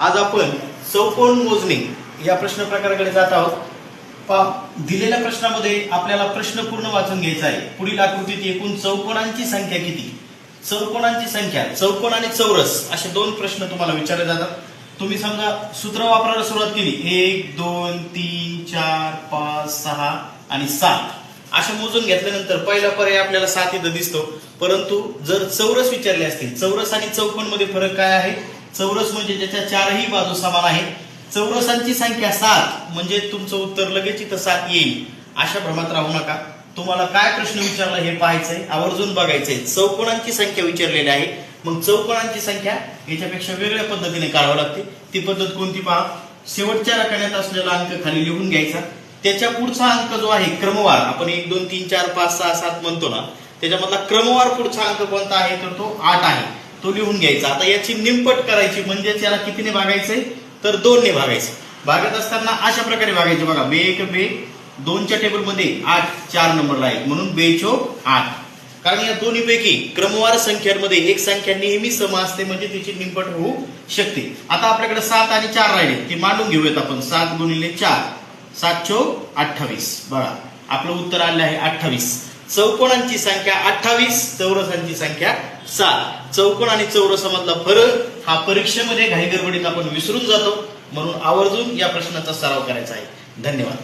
आज आपण चौकोन मोजणे या प्रश्न प्रकाराकडे जात आहोत. पा दिलेल्या प्रश्नामध्ये आपल्याला प्रश्न पूर्ण वाचून घ्यायचा आहे. पुढील आकृतीत एकूण चौकोनांची संख्या किती? चौकोनांची संख्या चौकोन आणि चौरस असे दोन प्रश्न तुम्हाला विचारले जातात. तुम्ही समजा सूत्र वापरायला सुरुवात केली. एक दोन तीन चार पाच सहा आणि सात. असे मोजून घेतल्यानंतर पहिला पर्याय आपल्याला सात इथं दिसतो. परंतु जर चौरस विचारले असतील चौरस आणि चौकोनमध्ये फरक काय आहे? चौरस म्हणजे ज्याच्या चारही बाजू समान आहेत. चौरसांची संख्या सात म्हणजे तुमचं उत्तर लगेच इथं सात येईल. अशा भ्रमात राहू नका. तुम्हाला काय प्रश्न विचारला हे पाहायचंय आवर्जून बघायचंय. चौकोणांची संख्या विचारलेली आहे. मग चौकोणांची संख्या याच्यापेक्षा वेगळ्या पद्धतीने काढावं लागते. ती पद्धत कोणती पहा? शेवटच्या रकण्यात असलेला अंक खाली लिहून घ्यायचा. त्याच्या पुढचा अंक जो आहे क्रमवार आपण एक दोन तीन चार पाच सहा सात म्हणतो ना त्याच्यामधला क्रमवार पुढचा अंक कोणता आहे? तर तो आठ आहे. तो लिहून घ्यायचा. आता याची निमपट करायची म्हणजे याला कितीने भागायचंय? तर दोनने भागायचं. भागत असताना अशा प्रकारे भागायचे बघा. बे एक बे. दोनच्या टेबलमध्ये आठ चार नंबरला आहे म्हणून बेचो आठ. कारण या दोन्हीपैकी क्रमवार संख्यांमध्ये एक संख्या नेहमी सम असते म्हणजे तिची निमपट होऊ शकते. आता आपल्याकडे सात आणि चार राहिले. ते मांडून घेऊयात आपण. सात गुणिले चार. सात चो अठ्ठावीस. बघा. आपलं उत्तर आलं आहे अठ्ठावीस. चौकोनांची संख्या अठ्ठावीस चौरसांची संख्या सात. चौकोन आणि चौरसामधला फरक हा परीक्षेमध्ये घाईगडबडीत आपण विसरून जातो. म्हणून आवर्जून या प्रश्नाचा सराव करायचा आहे. धन्यवाद.